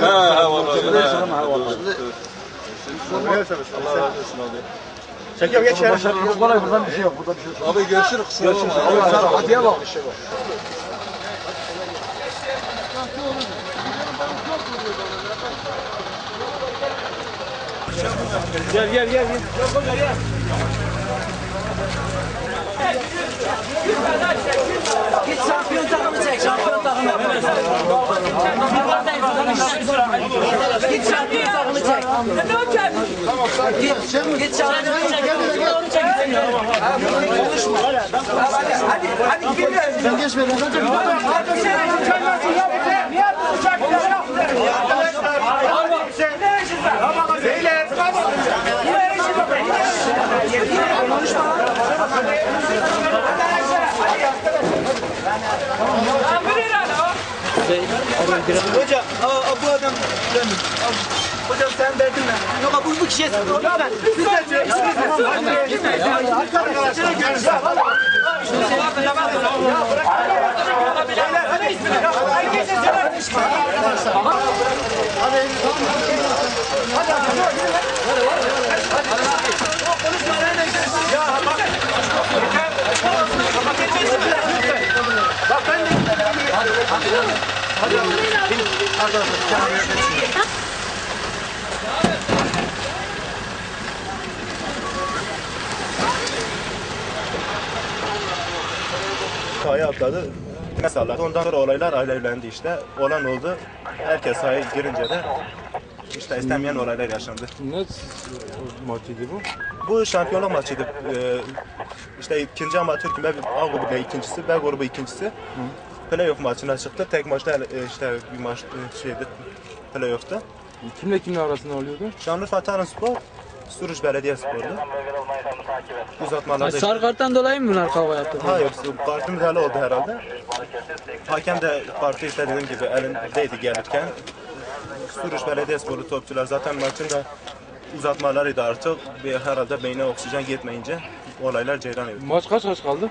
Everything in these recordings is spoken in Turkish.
Ha ha vallahi. Çekiyorum geç ya. Yok kolay buradan bir şey yok. Burada bir şey yok. Abi görüşürüz. Kusura bakma. Abi sen hadiye bak bir şey var. Gel gel gel. gel. Git şampiyon takımı çek, şampiyon takımı. Git şampiyon takımı çek. Git, git şampiyon çek. Hadi, hadi gidelim. Sen geç verin. Hocam aa, aa, bu adam Hocam sen derdin ne? Yok bu bu kişiye lütfen. Lütfen. Arkadaşlar görüşürüz. Sahaya atladı. Mesela ondan sonra olaylar alevlendi işte. Olan oldu. Herkes sahaya girince de işte istenmeyen olaylar yaşandı. Ne maçıydı bu? Bu şampiyonluk maçıydı. Ee, işte ikinci amatör küme A grubu ikincisi, B grubu ikincisi. Playoff maçına çıktı. Tek maçta e, işte bir maç e, şeydi. Playoff'ta. Kimle kimle arasında oluyordu? Şanlıurfa Tarımspor, Suruç Belediye Spor'du. Uzatmalarda Sarı karttan dolayı mı bunlar kavga yaptı? Hayır, kartın müdahale oldu herhalde. Hakem de kartı işte dediğim gibi elindeydi gelirken. Suruç Belediyesporu topçular zaten maçın da uzatmalarıydı artık. Bir herhalde beyne oksijen gitmeyince olaylar ceyran edildi. Maç kaç kaç kaldı?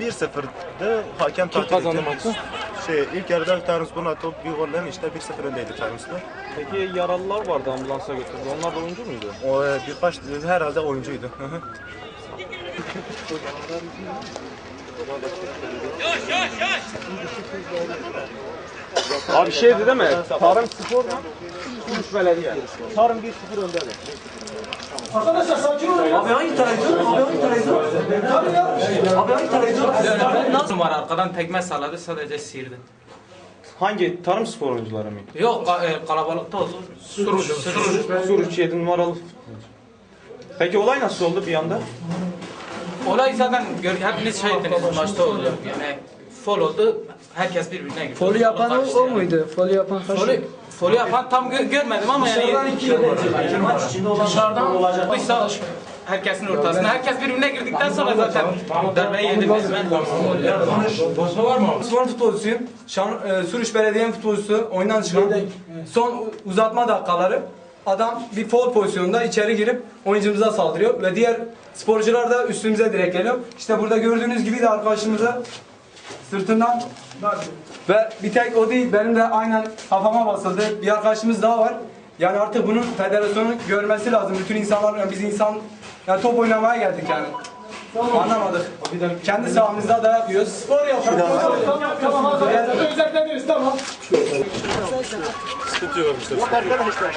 1-0'dı. Hakem Kim takdir kazandı etti. maçı? Şey, ilk yarıda Trabzonspor attı bir golle işte 1-0 öndeydi Trabzonspor. Peki yaralılar vardı ambulansa götürdü. Onlar da oyuncu muydu? O e, birkaç herhalde oyuncuydu. Hı hı. Abi şeydi değil mi? Tarım spor mu? Tarım 1-0 önde de. Abi hangi televizyon? Abi hangi televizyon? Tabii ya. Abi hangi televizyon? Nasıl var arkadan tekme salladı sadece sıyırdı. Hangi? Tarım spor oyuncuları mıydı? Yok ka- e, kalabalıkta oldu. Suruç, suruç. Suruç 7 numaralı. Peki olay nasıl oldu bir anda? Olay zaten hepiniz şahitiniz maçta oldu. Yani fol oldu. Herkes birbirine girdi. Folu yapan o, o muydu? Folu yapan kaç? Folu, folu yapan tam gö- görmedim ama yani dışarıdan olacaksa herkesin ortasına. Herkes birbirine girdikten sonra zaten darbeyi yedi resmen. Spor futbolcusuyum. Şan, e, Suruç Belediye futbolcusu oyundan çıkan son uzatma dakikaları adam bir foul pozisyonunda içeri girip oyuncumuza saldırıyor ve diğer sporcular da üstümüze direkt geliyor. İşte burada gördüğünüz gibi de arkadaşımıza sırtından ve bir tek o değil benim de aynen kafama basıldı. Bir arkadaşımız daha var. Yani artık bunun federasyonun görmesi lazım. Bütün insanlar, yani biz insan yani top oynamaya geldik yani. Tamam. Anlamadık. Kendi sahamızda da yapıyoruz. Spor yapıyoruz. Tamam, tamam, tamam. Sıkıntı yok arkadaşlar.